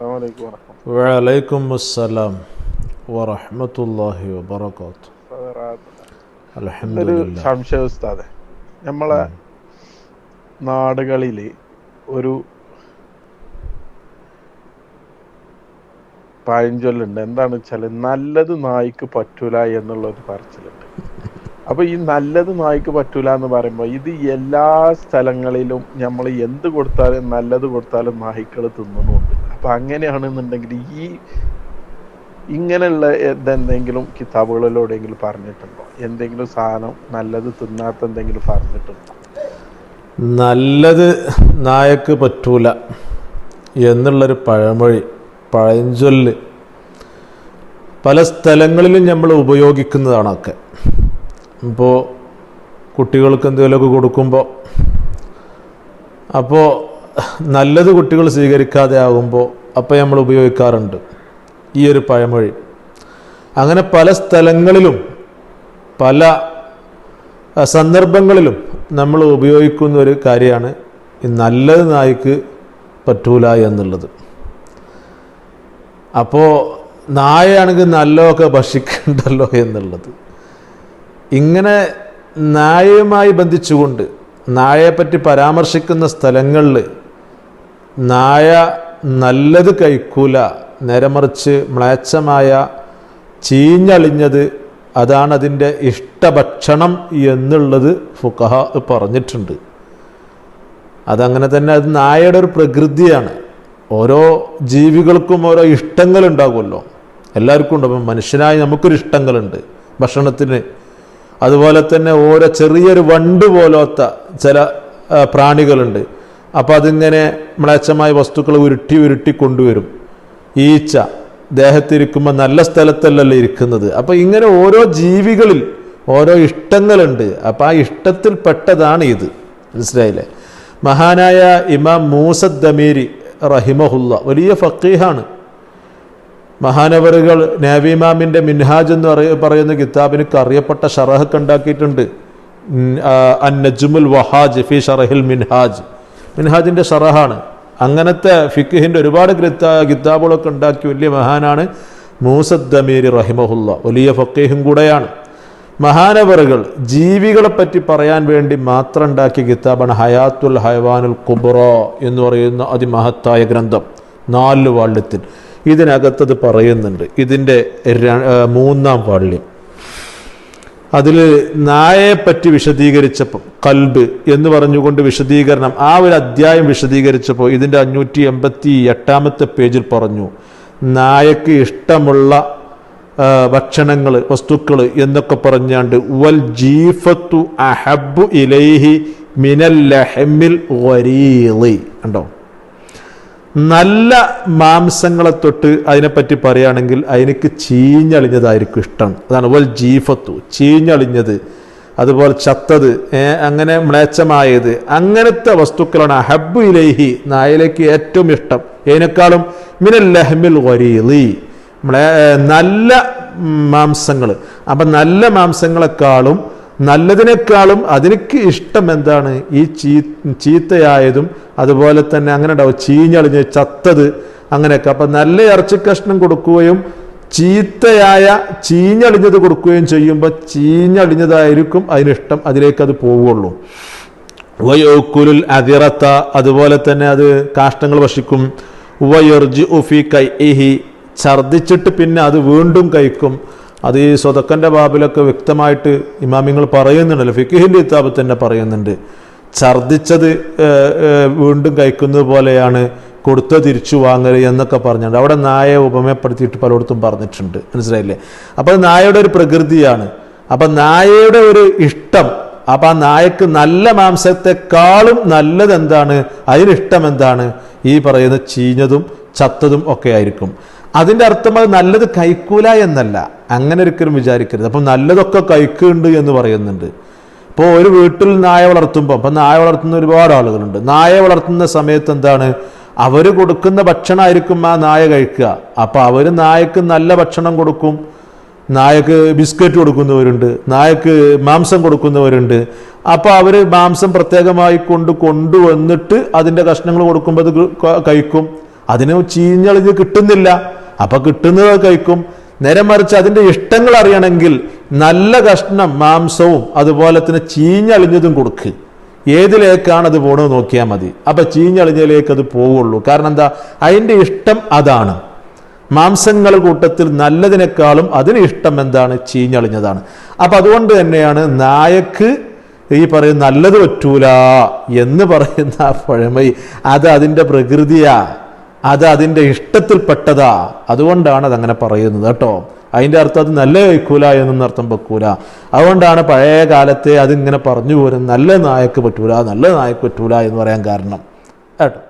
വലൈക്കും അസ്സലാം വറഹ്മത്തുള്ളാഹി വബറകാത്ത് ഒരു شامشة സംശയ ഉസ്താദെ നമ്മളെ നാടുകളിൽ ഒരു പഴഞ്ചൊല്ലുണ്ട് എന്താണ് വെച്ചാൽ നല്ലത് നായ്ക്ക് പറ്റൂല എന്നുള്ള ഒരു പറച്ചിലുണ്ട്. അപ്പൊ ഈ നല്ലത് നായ്ക്ക് പറ്റൂല എന്ന് പറയുമ്പോൾ ഇത് എല്ലാ സ്ഥലങ്ങളിലും നമ്മൾ എന്ത് കൊടുത്താലും നല്ലത് കൊടുത്താലും നായ്ക്കൾ തിന്നുന്നുണ്ട്. അപ്പൊ അങ്ങനെയാണെന്നുണ്ടെങ്കിൽ ഈ ഇങ്ങനെയുള്ള എന്തെങ്കിലും കിതാബുകളിലൂടെയെങ്കിലും പറഞ്ഞിട്ടുണ്ടോ? എന്തെങ്കിലും സാധനം നല്ലത് തിന്നാത്ത എന്തെങ്കിലും പറഞ്ഞിട്ടുണ്ടോ? നല്ലത് നായക്ക് പറ്റൂല എന്നുള്ളൊരു പഴമൊഴി പഴഞ്ചൊല്ല് പല സ്ഥലങ്ങളിലും നമ്മൾ ഉപയോഗിക്കുന്നതാണൊക്കെ ഇപ്പോൾ കുട്ടികൾക്ക് എന്തെങ്കിലുമൊക്കെ കൊടുക്കുമ്പോൾ അപ്പോൾ നല്ലത് കുട്ടികൾ സ്വീകരിക്കാതെ ആകുമ്പോൾ അപ്പോൾ നമ്മൾ ഉപയോഗിക്കാറുണ്ട് ഈ ഒരു പഴമൊഴി. അങ്ങനെ പല സ്ഥലങ്ങളിലും പല സന്ദർഭങ്ങളിലും നമ്മൾ ഉപയോഗിക്കുന്ന ഒരു കാര്യമാണ് ഈ നല്ലത് നായ്ക്ക് പറ്റൂല എന്നുള്ളത്. അപ്പോൾ നായയാണെങ്കിൽ നല്ലതൊക്കെ ഭക്ഷിക്കണ്ടല്ലോ എന്നുള്ളത്. ഇങ്ങനെ നായയുമായി ബന്ധിച്ചുകൊണ്ട് നായയെപ്പറ്റി പരാമർശിക്കുന്ന സ്ഥലങ്ങളിൽ നായ നല്ലത് കഴിക്കൂല. നേരമറിച്ച് മ്ലേച്ഛമായ ചീഞ്ഞളിഞ്ഞത് അതാണ് അതിന്റെ ഇഷ്ടഭക്ഷണം എന്നുള്ളത് ഫുക്കഹ പറഞ്ഞിട്ടുണ്ട്. അതങ്ങനെ തന്നെ അത് നായയുടെ ഒരു പ്രകൃതിയാണ്. ഓരോ ജീവികൾക്കും ഓരോ ഇഷ്ടങ്ങളുണ്ടാകുമല്ലോ. എല്ലാവർക്കും ഉണ്ട്. അപ്പം മനുഷ്യനായി നമുക്കൊരു ഇഷ്ടങ്ങളുണ്ട്. ഭക്ഷണത്തിന്. അതുപോലെ തന്നെ ഓരോ ചെറിയൊരു വണ്ട് പോലത്തെ ചില പ്രാണികളുണ്ട്. അപ്പോൾ അതിങ്ങനെ മ്ലേച്ഛമായ വസ്തുക്കൾ ഉരുട്ടി ഉരുട്ടി കൊണ്ടുവരും. ഈച്ച ദേഹത്തിരിക്കുമ്പോൾ നല്ല സ്ഥലത്തല്ലല്ലോ ഇരിക്കുന്നത്. അപ്പോൾ ഇങ്ങനെ ഓരോ ജീവികളിൽ ഓരോ ഇഷ്ടങ്ങളുണ്ട്. അപ്പോൾ ആ ഇഷ്ടത്തിൽപ്പെട്ടതാണ് ഇത്. മനസ്സിലായില്ലേ? മഹാനായ ഇമാം മൂസദ് ദമീരി റഹിമഹുല്ല വലിയ ഫക്കീഹാണ് മഹാനവറുകൾ നാവിമാമിന്റെ മിൻഹാജ് എന്ന് പറയ പറയുന്ന കിതാബിനൊക്കെ അറിയപ്പെട്ട ഷറഹൊക്കെ ഉണ്ടാക്കിയിട്ടുണ്ട്. ഉം, അൻ നജ്മുൽ വഹാജ് ഫി ഷറഹിൽ മിൻഹാജ്. മിൻഹാജിന്റെ ഷറഹാണ്. അങ്ങനത്തെ ഫിഖിന്റെ ഒരുപാട് കിതാബുകളൊക്കെ ഉണ്ടാക്കി വലിയ മഹാനാണ് മൂസദ് ദമീരി റഹിമഹുല്ല. വലിയ ഫക്കീഹും കൂടെയാണ്. മഹാനവറുകൾ ജീവികളെ പറ്റി പറയാൻ വേണ്ടി മാത്രം ഉണ്ടാക്കിയ കിതാബാണ് ഹയാത്തുൽ ഹയവാനുൽ കുബ്ര എന്ന് പറയുന്ന അതിമഹത്തായ ഗ്രന്ഥം നാല് വാള്യത്തിൽ. ഇതിനകത്തത് പറയുന്നുണ്ട്. ഇതിന്റെ മൂന്നാം വാള്യം. അതിൽ നായയെ പറ്റി വിശദീകരിച്ചപ്പോൾ കൽബ് എന്ന് പറഞ്ഞുകൊണ്ട് വിശദീകരണം ആ ഒരു അധ്യായം വിശദീകരിച്ചപ്പോൾ ഇതിന്റെ അഞ്ഞൂറ്റി എൺപത്തി എട്ടാമത്തെ പേജിൽ പറഞ്ഞു നായക്ക് ഇഷ്ടമുള്ള ഭക്ഷണങ്ങൾ വസ്തുക്കൾ എന്നൊക്കെ പറഞ്ഞാണ്ട് വൽ ജീഫത്തു അഹബു ഇലൈഹി മിനൽ ലഹമിൽ വരീലി കണ്ടോ? നല്ല മാംസങ്ങളെ തൊട്ട് അതിനെപ്പറ്റി പറയുകയാണെങ്കിൽ അതിനക്ക് ചീഞ്ഞളിഞ്ഞതായിരിക്കും ഇഷ്ടം. അതാണ് വൽ ജീഫത്തു ചീഞ്ഞളിഞ്ഞത്. അതുപോലെ ചത്തത് അങ്ങനെ മ്ലേച്ഛമായത്. അങ്ങനത്തെ വസ്തുക്കളാണ് അഹബു ഇലൈഹി നായയിലേക്ക് ഏറ്റവും ഇഷ്ടം. അതിനേക്കാളും മിനൽ ലഹ്മിൽ വരീലി നല്ല മാംസങ്ങൾ അപ്പം നല്ല മാംസങ്ങളെക്കാളും നല്ലതിനേക്കാളും അതിനക്ക് ഇഷ്ടം എന്താണ്? ഈ ചീ ചീത്തയായതും അതുപോലെ തന്നെ അങ്ങനെ ഉണ്ടാവും. ചീഞ്ഞളിഞ്ഞ് ചത്തത് അങ്ങനെയൊക്കെ. അപ്പം നല്ല ഇറച്ചി കഷ്ണം കൊടുക്കുകയും ചീത്തയായ ചീഞ്ഞളിഞ്ഞത് കൊടുക്കുകയും ചെയ്യുമ്പോൾ ചീഞ്ഞളിഞ്ഞതായിരിക്കും അതിനിഷ്ടം. അതിലേക്ക് അത് പോവുള്ളൂ. വയോക്കുലുൽ അതിറത്ത അതുപോലെ തന്നെ അത് കാഷ്ടങ്ങൾ വശിക്കും വയൊർജി ഉഫി കൈ ഇഹി ഛർദിച്ചിട്ട് പിന്നെ അത് വീണ്ടും കഴിക്കും. അത് ഈ സ്വതക്കന്റെ ബാബിലൊക്കെ വ്യക്തമായിട്ട് ഇമാമിങ്ങൾ പറയുന്നുണ്ടല്ലോ. ഫിക്കിഹിന്റെ കിതാബ് തന്നെ പറയുന്നുണ്ട്. ഛർദിച്ചത് വീണ്ടും കഴിക്കുന്നത് പോലെയാണ് കൊടുത്ത തിരിച്ചു വാങ്ങൽ എന്നൊക്കെ പറഞ്ഞിട്ടുണ്ട്. അവിടെ നായയെ ഉപമയപ്പെടുത്തിയിട്ട് പലയിടത്തും പറഞ്ഞിട്ടുണ്ട്. മനസ്സിലായില്ലേ? അപ്പോൾ നായയുടെ ഒരു പ്രകൃതിയാണ്. അപ്പം നായയുടെ ഒരു ഇഷ്ടം അപ്പം ആ നായക്ക് നല്ല മാംസത്തെക്കാളും നല്ലത് എന്താണ് അതിനിഷ്ടം എന്താണ് ഈ പറയുന്ന ചീഞ്ഞതും ചത്തതും ഒക്കെ ആയിരിക്കും. അതിന്റെ അർത്ഥം അത് നല്ലത് കഴിക്കൂല എന്നല്ല. അങ്ങനെ ഒരിക്കലും വിചാരിക്കരുത്. അപ്പം നല്ലതൊക്കെ കഴിക്കുന്നുണ്ട് എന്ന് പറയുന്നുണ്ട്. ഇപ്പോൾ ഒരു വീട്ടിൽ നായ വളർത്തുമ്പോൾ അപ്പം നായ വളർത്തുന്ന ഒരുപാട് ആളുകളുണ്ട്. നായ വളർത്തുന്ന സമയത്ത് എന്താണ്? അവർ കൊടുക്കുന്ന ഭക്ഷണമായിരിക്കും ആ നായ കഴിക്കുക. അപ്പോൾ അവർ നായക്ക് നല്ല ഭക്ഷണം കൊടുക്കും. നായക്ക് ബിസ്ക്കറ്റ് കൊടുക്കുന്നവരുണ്ട്. നായക്ക് മാംസം കൊടുക്കുന്നവരുണ്ട്. അപ്പോൾ അവർ മാംസം പ്രത്യേകമായി കൊണ്ട് കൊണ്ടുവന്നിട്ട് അതിന്റെ കഷ്ണങ്ങൾ കൊടുക്കുമ്പോൾ അത് കഴിക്കും. അതിന് ചീഞ്ഞളിഞ്ഞ് കിട്ടുന്നില്ല. അപ്പൊ കിട്ടുന്നത് കഴിക്കും. നേരെ മറിച്ച് അതിന്റെ ഇഷ്ടങ്ങൾ അറിയണമെങ്കിൽ നല്ല കഷ്ണം മാംസവും അതുപോലെ തന്നെ ചീഞ്ഞളിഞ്ഞതും കൊടുക്ക്. ഏതിലേക്കാണ് അത് പോണത് നോക്കിയാൽ മതി. അപ്പൊ ചീഞ്ഞളിഞ്ഞതിലേക്ക് അത് പോവുള്ളൂ. കാരണം എന്താ? അതിന്റെ ഇഷ്ടം അതാണ്. മാംസങ്ങൾ കൂട്ടത്തിൽ നല്ലതിനേക്കാളും അതിന് ഇഷ്ടം എന്താണ്? ചീഞ്ഞളിഞ്ഞതാണ്. അപ്പൊ അതുകൊണ്ട് തന്നെയാണ് നായക്ക് ഈ പറയുന്ന നല്ലത് പറ്റൂല എന്ന് പറയുന്ന ആ പഴമൈ അത് അതിന്റെ പ്രകൃതിയാ. അത് അതിന്റെ ഇഷ്ടത്തിൽപ്പെട്ടതാ. അതുകൊണ്ടാണ് അതങ്ങനെ പറയുന്നത് കേട്ടോ. അതിന്റെ അർത്ഥം അത് നല്ല വയ്ക്കൂല എന്നൊന്നും അർത്ഥം വെക്കൂല. അതുകൊണ്ടാണ് പഴയ കാലത്തെ അതിങ്ങനെ പറഞ്ഞു പോരും നല്ല നായക്ക് പറ്റൂല നല്ല നായക്ക് പറ്റൂല എന്ന് പറയാൻ കാരണം. കേട്ടോ.